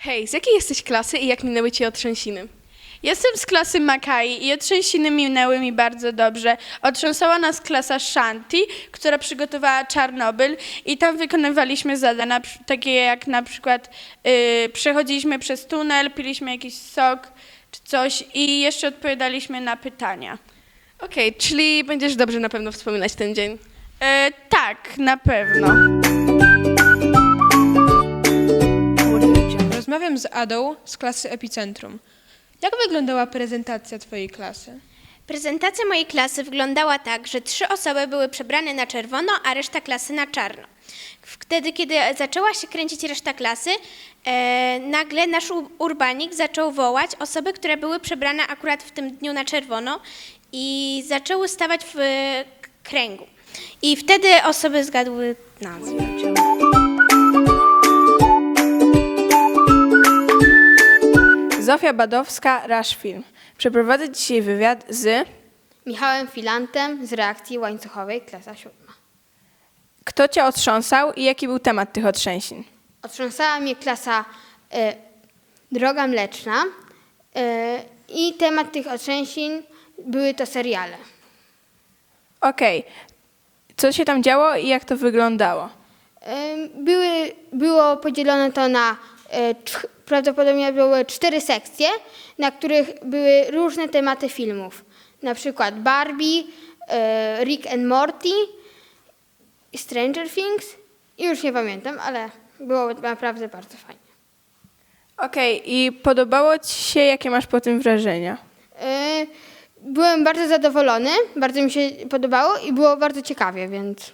Hej, z jakiej jesteś klasy i jak minęły ci otrzęsiny? Jestem z klasy Makai i otrzęsiny minęły mi bardzo dobrze. Otrząsała nas klasa Shanti, która przygotowała Czarnobyl i tam wykonywaliśmy zadania, takie jak na przykład y, przechodziliśmy przez tunel, piliśmy jakiś sok czy coś i jeszcze odpowiadaliśmy na pytania. Okej, czyli będziesz dobrze na pewno wspominać ten dzień. E, tak, na pewno. Rozmawiam z Adą z klasy Epicentrum. Jak wyglądała prezentacja Twojej klasy? Prezentacja mojej klasy wyglądała tak, że trzy osoby były przebrane na czerwono, a reszta klasy na czarno. Wtedy, kiedy zaczęła się kręcić reszta klasy, e, nagle nasz urbanik zaczął wołać osoby, które były przebrane akurat w tym dniu na czerwono i zaczęły stawać w e, kręgu. I wtedy osoby zgadły nazwę. Zofia Badowska, Rush Film. Przeprowadzę dzisiaj wywiad z... Michałem Filantem z reakcji łańcuchowej, klasa siódma. Kto cię otrząsał i jaki był temat tych otrzęsin? Otrząsała mnie klasa e, Droga Mleczna e, i temat tych otrzęsin były to seriale. Okej, co się tam działo i jak to wyglądało? E, były, było podzielone to na, prawdopodobnie były cztery sekcje, na których były różne tematy filmów. Na przykład Barbie, e, Rick and Morty, Stranger Things i już nie pamiętam, ale było naprawdę bardzo fajnie. Okej, i podobało ci się, jakie masz po tym wrażenia? E, Byłem bardzo zadowolony, bardzo mi się podobało i było bardzo ciekawie, więc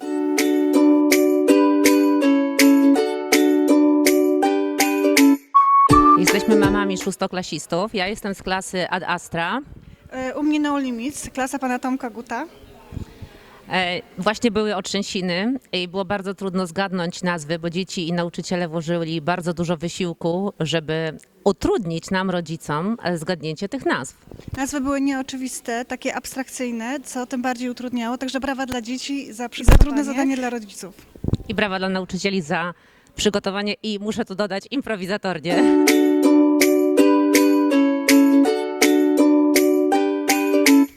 Jesteśmy mamami szóstoklasistów. Ja jestem z klasy Ad Astra. E, U mnie No Limits, klasa pana Tomka Guta. E, Właśnie były otrzęsiny i było bardzo trudno zgadnąć nazwy, bo dzieci i nauczyciele włożyli bardzo dużo wysiłku, żeby utrudnić nam, rodzicom, e, zgadnięcie tych nazw. Nazwy były nieoczywiste, takie abstrakcyjne, co tym bardziej utrudniało. Także brawa dla dzieci za, za trudne zadanie dla rodziców. I brawa dla nauczycieli za przygotowanie i muszę tu dodać improwizatornie.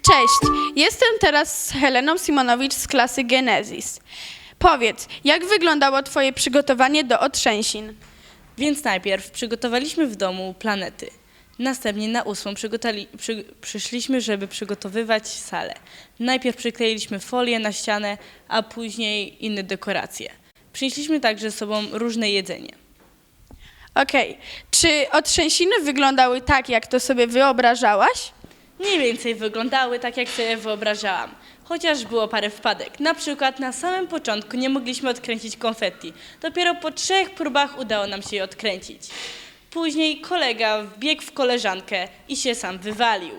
Cześć, jestem teraz z Heleną Simonowicz z klasy Genesis. Powiedz, jak wyglądało Twoje przygotowanie do otrzęsin? Więc najpierw przygotowaliśmy w domu planety. Następnie na ósmą przygotali, przy, przyszliśmy, żeby przygotowywać salę. Najpierw przykleiliśmy folię na ścianę, a później inne dekoracje. Przynieśliśmy także z sobą różne jedzenie. Okej, czy otrzęsiny wyglądały tak, jak to sobie wyobrażałaś? Mniej więcej wyglądały tak, jak sobie wyobrażałam. Chociaż było parę wpadek. Na przykład na samym początku nie mogliśmy odkręcić konfetti. Dopiero po trzech próbach udało nam się je odkręcić. Później kolega wbiegł w koleżankę i się sam wywalił.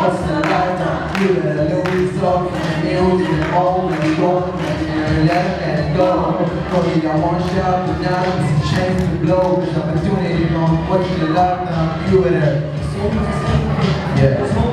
What's the line You better know this song And you all the go And let that go Cause you one shot But it's a chance to blow There's opportunity on what you love You better Yeah